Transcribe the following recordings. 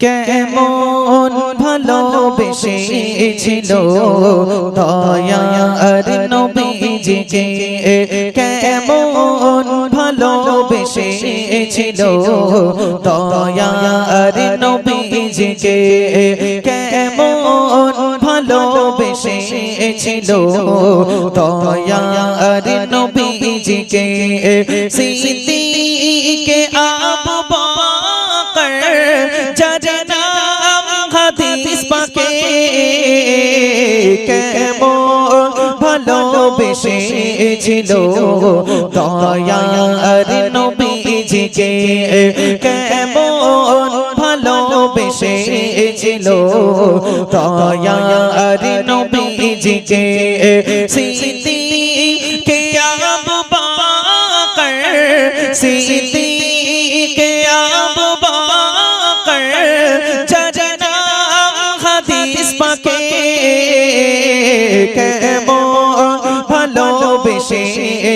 কেমন ভালোবেসেছিল? দয়ার নবীজিকে কেমন ভালোবেসেছিল? দয়ার নবীজিকে কেমন ভালোবেসেছিল? দয়ার নবীজিকে সিদ্দিকে আবু কেমন ভালোবেসেছিল? দয়ার নবীজিকে কেমন ভালোবেসেছিল? দয়ার নবীজিকে সিদ্দিকে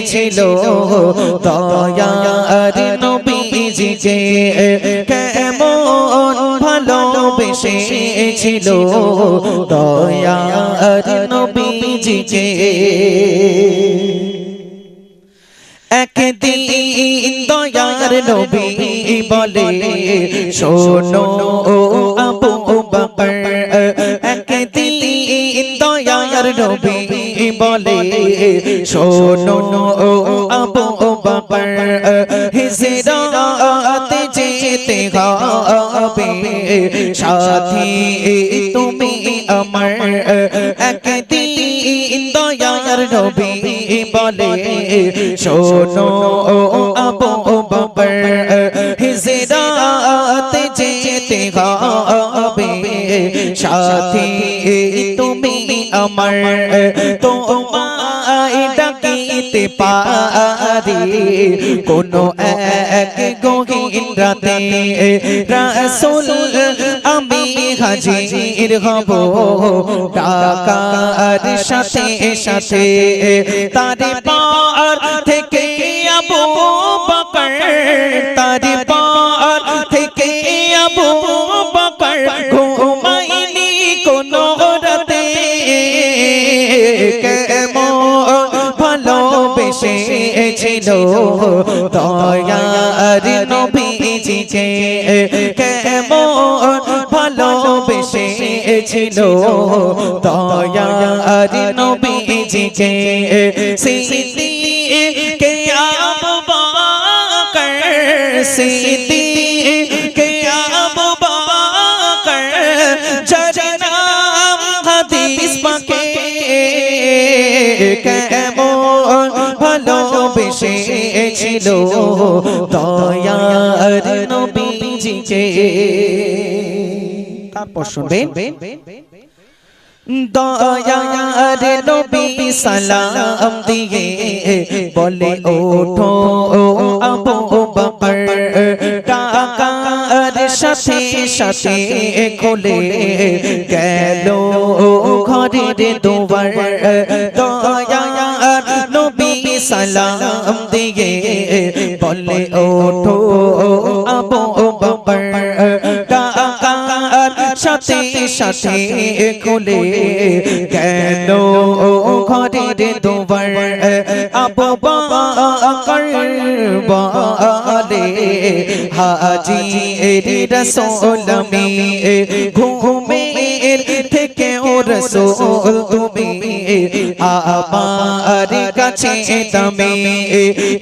ভালোবেসেছিল দয়ার নবীজিকে কেমন ভালোবেসেছিল। দয়ার নবীজিকে একদিন দয়ার নবী বলে, শোনো আবু বকর, একদিন দয়ার নবী বলে, শোনো আবু বকর হিজরাত যেতে হবে। সাথী তুমি আমার একদিন দয়ার নবী বলে, শোনো আবু বকর হিজরাত যেতে হবে। সাথী আমার তোমায় ডাকিতে পারি কোন এক গহীন রাতে রাসূল আমি হাজির হব টাকার সাথে সাথে তারে পার থেকে ভালোবেসেছিল দয়ার নবীজিকে কেমন ভালোবেসেছিল। দয়ার নবীজিকে সিদ্দিকে আবু বকর সিদ্দিকে আবু বকর যার নাম হাদিস পাকে নবীজিকে। তারপর শুনবেন। নবী সালাম দিয়ে বলে, ওঠো আবু বকর টাকার সাথে সাথে খুলে গেল ঘরের দুয়ার। সালাম দিয়ে বলে ওঠো। আবু বকর সাথে সাথে খুলে গেল ঘরের দুবার আবু বকর বলে হাজি রসুল আমি ঘুমের থেকে ও রসুল তুমি আমার কাছে তুমি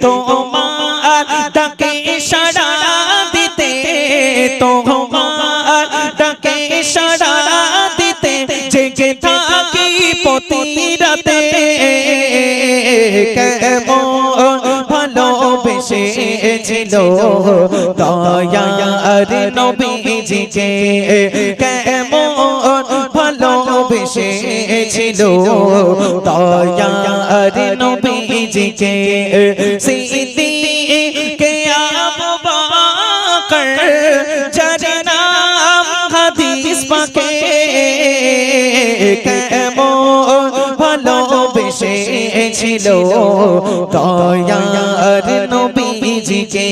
তোমার ডাকে সাড়া দিতে, তোমার ডাকে সাড়া দিতে, জেগে থাকি প্রতি রাতে কেমন ভালোবেসেছিল দয়ার নবীজিকে। কেমন ভালোবেসেছিল দয়ার নবীজিকে সিদ্দিকে আবু বকর নাম হাদিস পাকে। কেমন ভালোবেসেছিল দয়ার নবীজিকে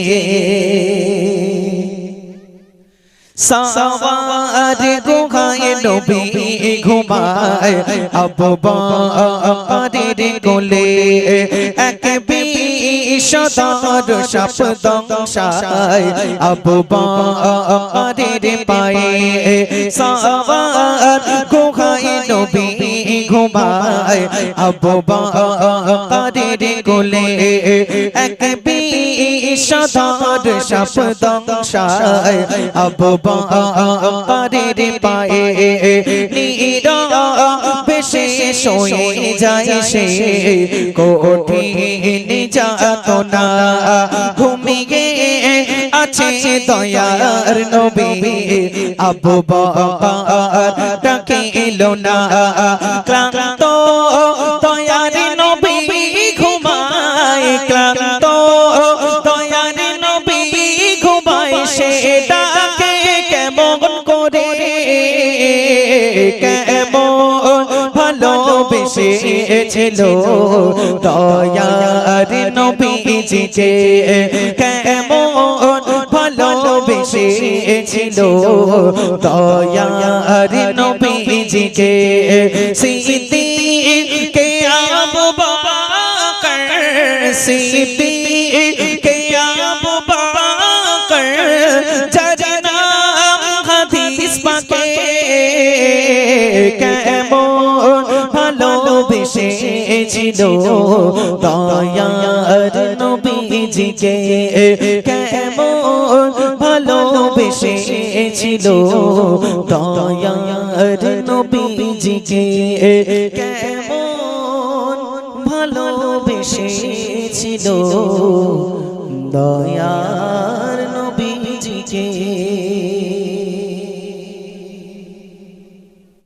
সাওয়ার গুহায় নবী ঘুমায় আবু বকরের কোলে এক বিষধর সাপ দংশায় আবু বকরের পায়ে সাওয়ার গুহায় নবী ঘুমায়। আবু বকরের কোলে এক বিষধর সাপ দংশায় আবু বকরের পায়ে নীরা শোয়ে যায় সে কঠিন যাতনা। ঘুমিয়ে আছে দয়ার নবী আবু বাবা ডাকে না। ক্লান্ত ভালোবেসেছিল। দয়ার নবীজিকে কেমন ভালোবেসেছিল। দয়ার নবীজিকে সিদ্ধি কে আবু বকর সিদ্ধি ভালোবেসেছিল দয়ার নবীজিকে কেমন ভালোবেসেছিল দয়ার নবীজিকে কেমন ভালোবেসেছিল দয়ার নবীজিকে